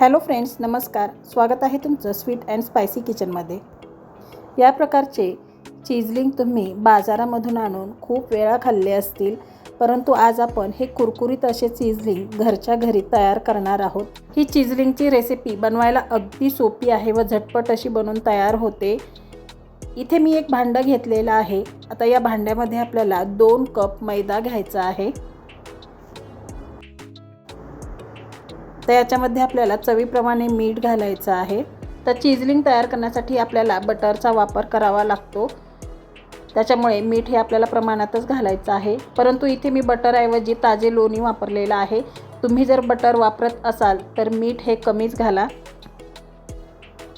Hello friends नमस्कार. स्वागत आहे तुमचं स्वीट अँड स्पायसी किचनमध्ये. या प्रकारचे चिजलिंग तुम्ही बाजारामधून आणून खूप वेळा खाल्ले असतील परंतु आज आपण हे कुरकुरीत असे चिजलिंग घरच्या घरी तयार करणार आहोत. ही चिजलिंगची रेसिपी बनवायला अगदी सोपी आहे व झटपट अशी बनवून तयार होते. इथे मी एक भांडं घेतलेलं आहे. आता या भांड्यामध्ये आपल्याला दोन कप मैदा घ्यायचा आहे. तर याच्यामध्ये आपल्याला चवीप्रमाणे मीठ घालायचं आहे. तर चिजलिंग तयार करण्यासाठी आपल्याला बटरचा वापर करावा लागतो. त्याच्यामुळे मीठ हे आपल्याला प्रमाणातच घालायचं आहे. परंतु इथे मी बटरऐवजी ताजे लोणी वापरलेलं आहे. तुम्ही जर बटर वापरत असाल तर मीठ हे कमीच घाला.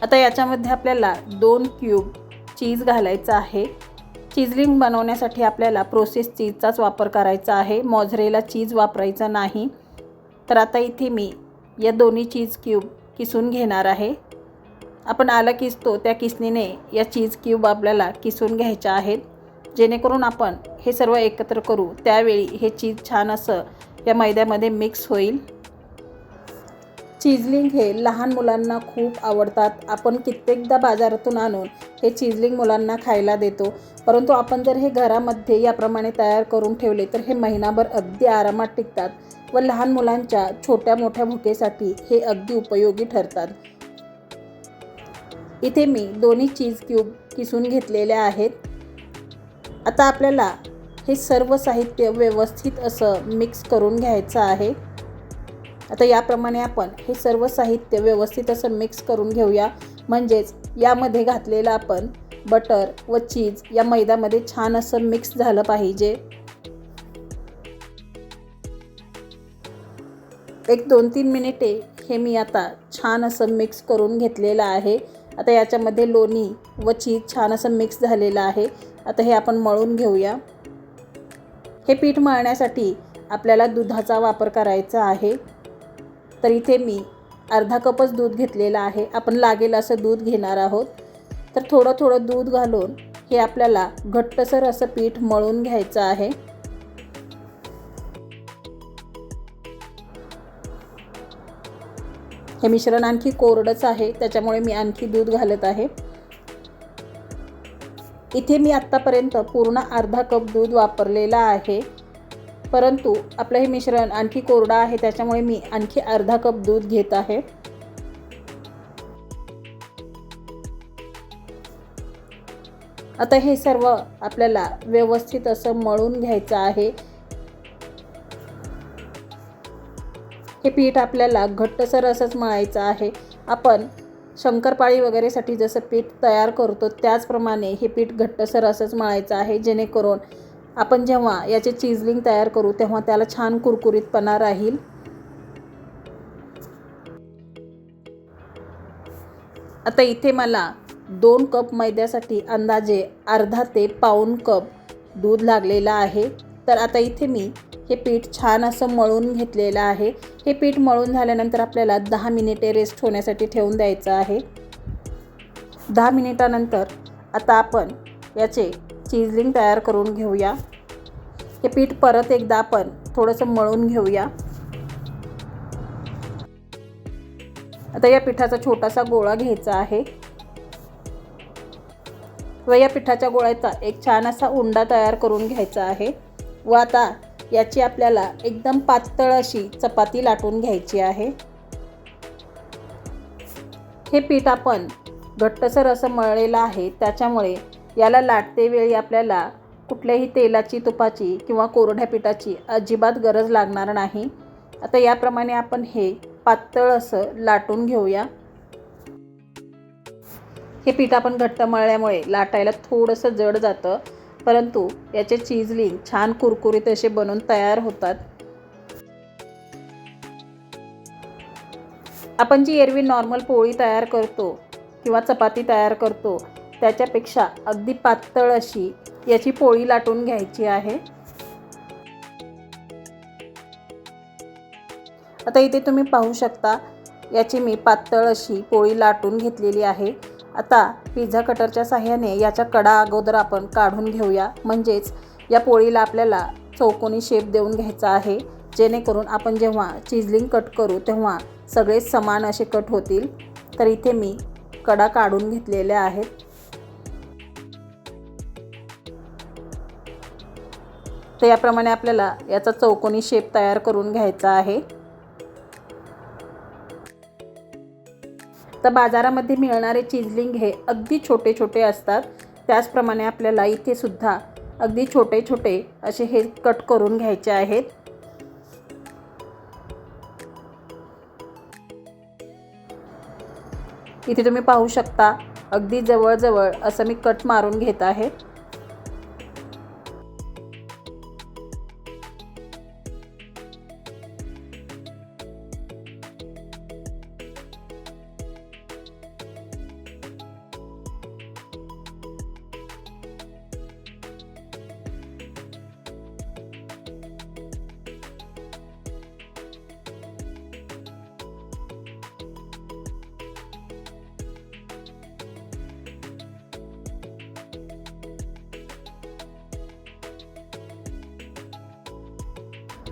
आता याच्यामध्ये आपल्याला दोन क्यूब चीज घालायचं आहे. चिजलिंग बनवण्यासाठी आपल्याला प्रोसेस चीजचाच वापर करायचा आहे. मॉझरेला चीज वापरायचा नाही. तर आता इथे मी या दोन्ही चीज क्यूब किसून घेणार आहे. आपण आलं किसतो त्या किसणीने या चीज क्यूब आपल्याला किसून घ्यायच्या आहेत. जेणेकरून आपण हे सर्व एकत्र करू त्यावेळी हे चीज छान असं या मैद्यामध्ये मिक्स होईल. चीजलिंग हे लहान मुलांना खूप आवडतात. आपण कित्येकदा बाजारातून आणून हे चीजलिंग मुलांना खायला देतो. परंतु आपण जर हे घरामध्ये याप्रमाणे तयार करून ठेवले तर हे महिनाभर अगदी आरामात टिकतात व लहान मुलांच्या छोट्या मोठ्या भुकेसाठी हे अगदी उपयोगी ठरतात. इथे मी दोन्ही चीज क्यूब किसून घेतलेल्या आहेत. आता आपल्याला हे सर्व साहित्य व्यवस्थित असं मिक्स करून घ्यायचं आहे. आता याप्रमाणे आपण हे सर्व साहित्य व्यवस्थित असं मिक्स करून घेऊया. म्हणजेच यामध्ये घातलेलं आपण बटर व चीज या मैद्यामध्ये छान असं मिक्स झालं पाहिजे. एक दोन तीन मिनिटे हे मी आता छान असं मिक्स करून घेतलेलं आहे. आता याच्यामध्ये लोणी व चीज छान असं मिक्स झालेलं आहे. आता हे आपण मळून घेऊया. हे पीठ मळण्यासाठी आपल्याला दुधाचा वापर करायचा आहे. तर इथे मी अर्धा कपच दूध घेतलेलं आहे. आपण लागेल असं दूध घेणार आहोत. तर थोडं थोडं दूध घालून हे आपल्याला घट्टसर असं पीठ मळून घ्यायचं आहे. हे मिश्रण आणखी कोरडंच आहे त्याच्यामुळे मी आणखी दूध घालत आहे. इथे मी आत्तापर्यंत पूर्ण अर्धा कप दूध वापरलेलं आहे. परंतु आपलं हे मिश्रण आणखी कोरडा आहे त्याच्यामुळे मी आणखी अर्धा कप दूध घेत आहे. आता हे सर्व आपल्याला व्यवस्थित असं मळून घ्यायचं आहे. हे पीठ आपल्याला घट्टसर असंच मळायचं आहे. आपण शंकरपाळी वगैरेसाठी जसं पीठ तयार करतो त्याचप्रमाणे हे पीठ घट्टसर असंच मळायचं आहे जेणेकरून आपण जेव्हा याचे चिजलिंग तयार करू तेव्हा त्याला छान कुरकुरीतपणा राहील. आता इथे मला दोन कप मैद्यासाठी अंदाजे अर्धा ते पाऊण कप दूध लागलेलं आहे. तर आता इथे मी हे पीठ छान असं मळून घेतलेलं आहे. हे पीठ मळून झाल्यानंतर आपल्याला दहा मिनिटे रेस्ट होण्यासाठी ठेवून द्यायचं आहे. दहा मिनिटानंतर आता आपण याचे चिजलिंग तयार करून घेऊया. हे पीठ परत एकदा आपण थोडंसं मळून घेऊया. आता या पिठाचा छोटासा गोळा घ्यायचा आहे. व या पिठाच्या गोळ्याचा एक छान असा उंडा तयार करून घ्यायचा आहे. व आता याची आपल्याला एकदम पातळ अशी चपाती लाटून घ्यायची आहे. हे पीठ आपण घट्टसर असं मळलेलं आहे त्याच्यामुळे याला लाटतेवेळी आपल्याला कुठल्याही तेलाची तुपाची किंवा कोरड्या पिठाची अजिबात गरज लागणार नाही. आता याप्रमाणे आपण हे पातळ असं लाटून घेऊया. हे पीठ आपण घट्ट मळल्यामुळे लाटायला थोडंसं जड जातं परंतु याचे चीजलिंग छान कुरकुरीत असे बनवून तयार होतात. आपण जी एरवी नॉर्मल पोळी तयार करतो किंवा चपाती तयार करतो त्याच्यापेक्षा अगदी पातळ अशी याची पोळी लाटून घ्यायची आहे. आता इथे तुम्ही पाहू शकता याची मी पातळ अशी पोळी लाटून घेतलेली आहे. आता पिझ्झा कटरच्या साह्याने याच्या कडा अगोदर आपण काढून घेऊया. म्हणजेच या पोळीला आपल्याला चौकोनी शेप देऊन घ्यायचा आहे. जेणेकरून आपण जेव्हा चिजलिंग कट करू तेव्हा सगळे समान असे कट होतील. तर इथे मी कडा काढून घेतलेल्या आहेत. तर याप्रमाणे आपल्याला याचा चौकोनी शेप तयार करून घ्यायचा आहे. तर बाजारामध्ये मिळणारे चिजलिंग हे अगदी छोटे छोटे असतात. त्याचप्रमाणे आपल्याला इथे सुद्धा अगदी छोटे छोटे असे हे कट करून घ्यायचे आहेत. इथे तुम्ही पाहू शकता अगदी जवळजवळ असं मी कट मारून घेत आहे.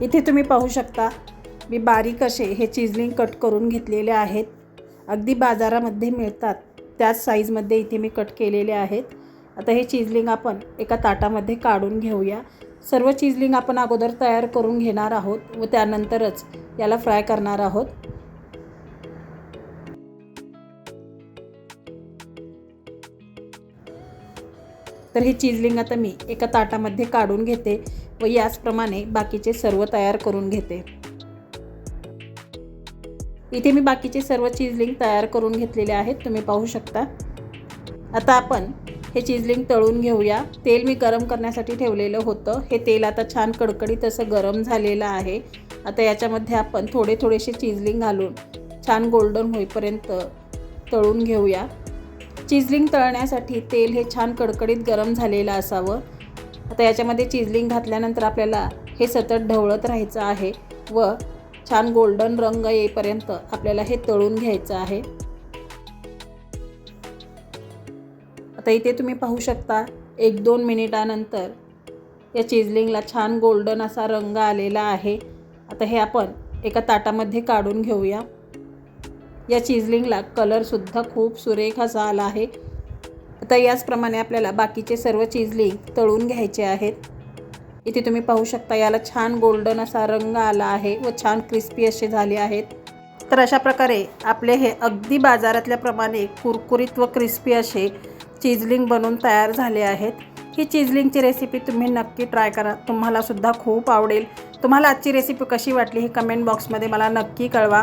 इथे तुम्ही पाहू शकता मी बारीक असे हे चिजलिंग कट करून घेतलेले आहेत. अगदी बाजारामध्ये मिळतात. त्याच साईजमध्ये इथे मी कट केलेले आहेत. आता हे चिजलिंग आपण एका ताटामध्ये काढून घेऊया. सर्व चिजलिंग आपण अगोदर तयार करून घेणार आहोत व त्यानंतरच याला फ्राय करणार आहोत. तर हे चिजलिंग आता मी एका ताटामध्ये काढून घेते व याचप्रमाणे बाकीचे सर्व तयार करून घेते. इथे मी बाकीचे सर्व चिजलिंग तयार करून घेतलेले आहेत तुम्ही पाहू शकता. आता आपण हे चिजलिंग तळून घेऊया. तेल मी गरम करण्यासाठी ठेवलेलं होतं. हे तेल आता छान कडकडीत असं गरम झालेलं आहे. आता याच्यामध्ये आपण थोडे थोडेसे चिजलिंग घालून छान गोल्डन होईपर्यंत तळून घेऊया. चिजलिंग तळण्यासाठी तेल हे छान कडकडीत गरम झालेलं असावं. आता याच्यामध्ये चिजलिंग घातल्यानंतर आपल्याला हे सतत ढवळत राहायचं आहे व छान गोल्डन रंग येईपर्यंत आपल्याला हे तळून घ्यायचं आहे. आता इथे तुम्ही पाहू शकता एक दोन मिनिटानंतर या चिजलिंगला छान गोल्डन असा रंग आलेला आहे. आता हे आपण एका ताटामध्ये काढून घेऊया. या चिजलिंगला कलरसुद्धा खूप सुरेख असा आला आहे. आता याचप्रमाणे आपल्याला बाकीचे सर्व चिजलिंग तळून घ्यायचे आहेत. इथे तुम्ही पाहू शकता याला छान गोल्डन असा रंग आला आहे व छान क्रिस्पी असे झाले आहेत. तर अशा प्रकारे आपले हे अगदी बाजारातल्याप्रमाणे कुरकुरीत व क्रिस्पी असे चिजलिंग बनवून तयार झाले आहेत. ही चिजलिंगची रेसिपी तुम्ही नक्की ट्राय करा. तुम्हाला सुद्धा खूप आवडेल. तुम्हाला आजची रेसिपी कशी वाटली ही कमेंट बॉक्समध्ये मला नक्की कळवा.